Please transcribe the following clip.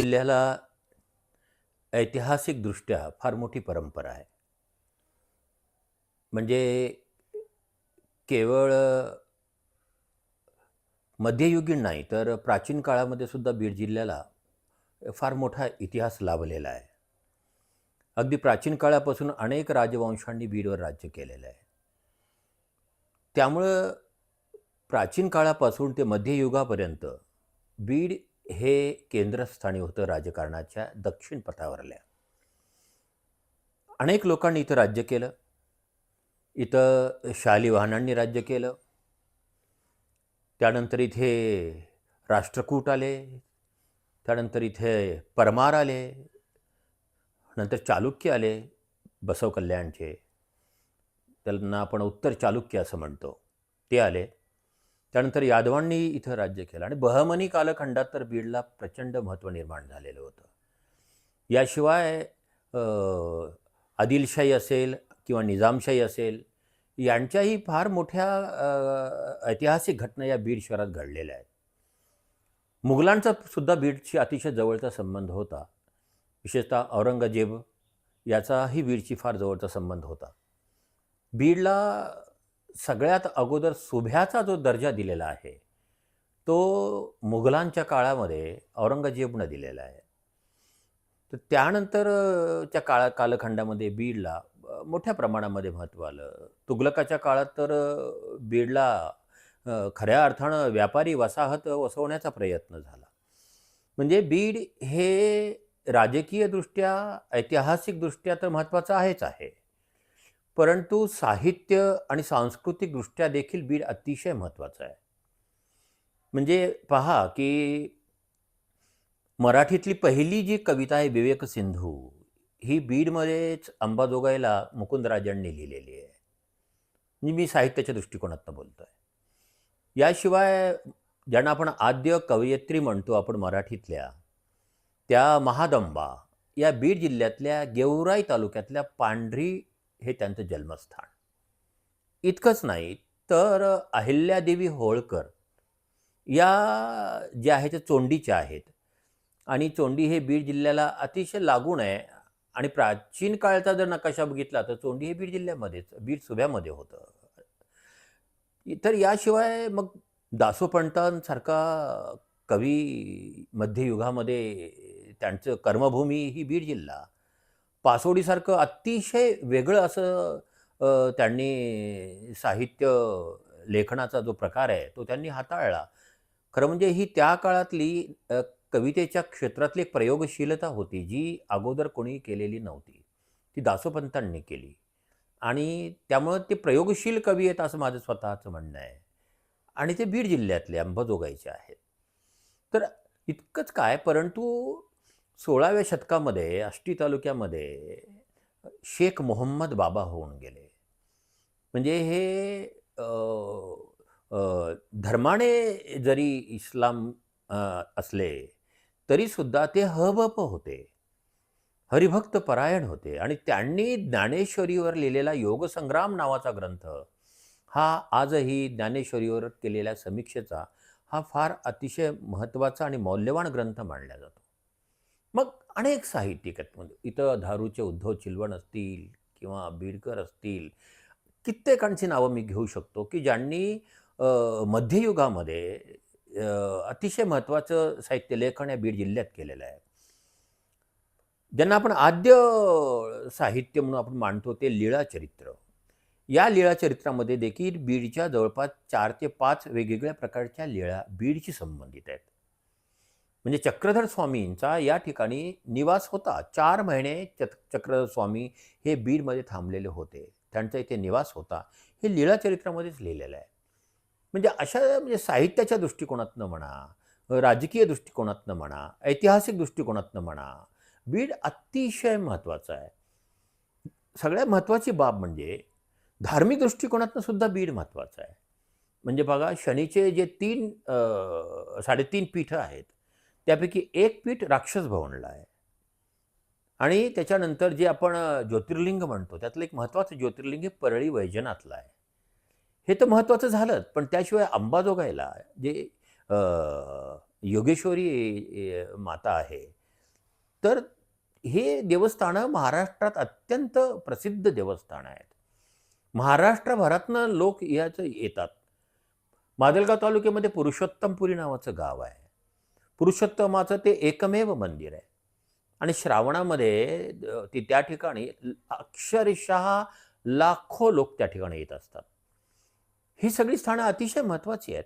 जिल्ह्याला ऐतिहासिकदृष्ट्या फार मोठी परंपरा आहे. म्हणजे केवळ मध्ययुगीन नाही तर प्राचीन काळामध्ये सुद्धा बीड जिल्ह्याला फार मोठा इतिहास लाभलेला आहे. अगदी प्राचीन काळापासून अनेक राजवंशांनी बीडवर राज्य केलेलं आहे. त्यामुळं प्राचीन काळापासून ते मध्ययुगापर्यंत बीड हे केंद्रस्थानी होतं राजकारणाच्या दक्षिण पथावरल्या. अनेक लोकांनी इथं राज्य केलं. इथं शालिवाहनांनी राज्य केलं. त्यानंतर इथे राष्ट्रकूट आले. त्यानंतर इथे परमार आले. नंतर चालुक्य आले बसव कल्याणचे. त्यांना आपण उत्तर चालुक्य असं म्हणतो. ते आले. त्यानंतर यादवांनी इथं राज्य केलं आणि बहमनी कालखंडात तर बीडला प्रचंड महत्त्व निर्माण झालेलं होतं. याशिवाय आदिलशाही असेल किंवा निजामशाही असेल यांच्याही फार मोठ्या ऐतिहासिक घटना या बीड शहरात घडलेल्या आहेत. मुघलांचा सुद्धा बीडशी अतिशय जवळचा संबंध होता. विशेषतः औरंगजेब याचाही बीडशी फार जवळचा संबंध होता. बीडला सगळ्यात अगोदर सुभ्याचा जो दर्जा दिलेला आहे तो मुघलांच्या काळामध्ये औरंगजेबनं दिलेला आहे. तर त्यानंतरच्या काळा कालखंडामध्ये बीडला मोठ्या प्रमाणामध्ये महत्त्व आलं. तुगलकाच्या काळात तर बीडला खऱ्या अर्थानं व्यापारी वसाहत वसवण्याचा प्रयत्न झाला. म्हणजे बीड हे राजकीयदृष्ट्या ऐतिहासिकदृष्ट्या तर महत्त्वाचं आहेच आहे. परंतु साहित्य आणि सांस्कृतिकदृष्ट्या देखील बीड अतिशय महत्त्वाचं आहे. म्हणजे पहा की मराठीतली पहिली जी कविता आहे विवेक सिंधू ही बीडमध्येच अंबाजोगाईला मुकुंदराजांनी लिहिलेली आहे. म्हणजे मी साहित्याच्या दृष्टिकोनातनं बोलतो आहे याशिवाय ज्यांना आपण आद्य कवयित्री म्हणतो आपण मराठीतल्या त्या महादंबा या बीड जिल्ह्यातल्या गेवराई तालुक्यातल्या पांढरी हे त्यांचं जन्मस्थान. इतकंच नाही तर अहिल्यादेवी होळकर या ज्या आहेत त्या चोंडीच्या आहेत. आणि चोंडी हे बीड जिल्ह्याला अतिशय लागून आहे आणि प्राचीन काळचा जर नकाशा बघितला तर चोंडी हे बीड जिल्ह्यामध्येच बीड सुभ्यामध्ये होतं. तर याशिवाय मग दासोपंतांसारखा कवी मध्ययुगामध्ये त्यांचं कर्मभूमी ही बीड जिल्हा. पासोडीसारखं अतिशय वेगळं असं त्यांनी साहित्य लेखनाचा जो प्रकार आहे तो त्यांनी हाताळला. खरं म्हणजे ही त्या काळातली कवितेच्या क्षेत्रातली एक प्रयोगशीलता होती जी अगोदर कोणी केलेली नव्हती. ती दासोपंतांनी केली. आणि त्यामुळं ते प्रयोगशील कवी आहेत असं माझं स्वतःचं म्हणणं आहे. आणि ते बीड जिल्ह्यातले अंबाजोगाईचे आहेत. तर इतकंच काय परंतु सोळाव्या शतकामध्ये आष्टी तालुक्यामध्ये शेख मोहम्मद बाबा होऊन गेले. म्हणजे हे धर्माने जरी इस्लाम असले तरीसुद्धा ते हबप होते. हरिभक्त परायण होते. आणि त्यांनी ज्ञानेश्वरीवर लिहिलेला योगसंग्राम नावाचा ग्रंथ हा आजही ज्ञानेश्वरीवर केलेल्या समीक्षेचा हा फार अतिशय महत्त्वाचा आणि मौल्यवान ग्रंथ मानला जातो. मग अनेक साहित्यिक आहेत. म्हणजे इथं धारूचे उद्धव चिलवण असतील किंवा बीडकर असतील कित्येकांची नावं मी घेऊ शकतो की ज्यांनी मध्ययुगामध्ये अतिशय महत्त्वाचं साहित्य लेखन या बीड जिल्ह्यात केलेलं आहे. ज्यांना आपण आद्य साहित्य म्हणून आपण मानतो ते लीळा चरित्र. या लीळा चरित्रामध्ये देखील बीडच्या जवळपास चार ते पाच वेगवेगळ्या प्रकारच्या लीळा बीडशी संबंधित आहेत. म्हणजे चक्रधर स्वामींचा या ठिकाणी निवास होता. चार महिने चक चक्रधर स्वामी हे बीडमध्ये थांबलेले होते. त्यांचा इथे निवास होता. हे लीळा चरित्रामध्येच लिहिलेलं आहे. म्हणजे अशा म्हणजे साहित्याच्या दृष्टिकोनातनं म्हणा राजकीय दृष्टिकोनातनं म्हणा ऐतिहासिक दृष्टिकोनातनं म्हणा बीड अतिशय महत्त्वाचं आहे. सगळ्यात महत्त्वाची बाब म्हणजे धार्मिक दृष्टिकोनातनं सुद्धा बीड महत्त्वाचं आहे. म्हणजे बघा शनीचे जे तीन साडेतीन पीठं आहेत त्यापैकी एक पीठ राक्षस भवनला आहे. आणि त्याच्यानंतर जे आपण ज्योतिर्लिंग म्हणतो त्यातलं एक महत्त्वाचं ज्योतिर्लिंग हे परळी वैजनाथला आहे. हे तर महत्त्वाचं झालंच पण त्याशिवाय अंबाजोगाईला जे योगेश्वरी माता आहे तर हे देवस्थानं महाराष्ट्रात अत्यंत प्रसिद्ध देवस्थानं आहेत. महाराष्ट्रभरातनं लोक याचं येतात. माजलगाव तालुक्यामध्ये पुरुषोत्तमपुरी नावाचं गाव आहे. पुरुषोत्तमाचं ते एकमेव मंदिर आहे. आणि श्रावणामध्ये ती त्या ठिकाणी अक्षरशः लाखो लोक त्या ठिकाणी येत असतात. ही सगळी स्थानं अतिशय महत्त्वाची आहेत.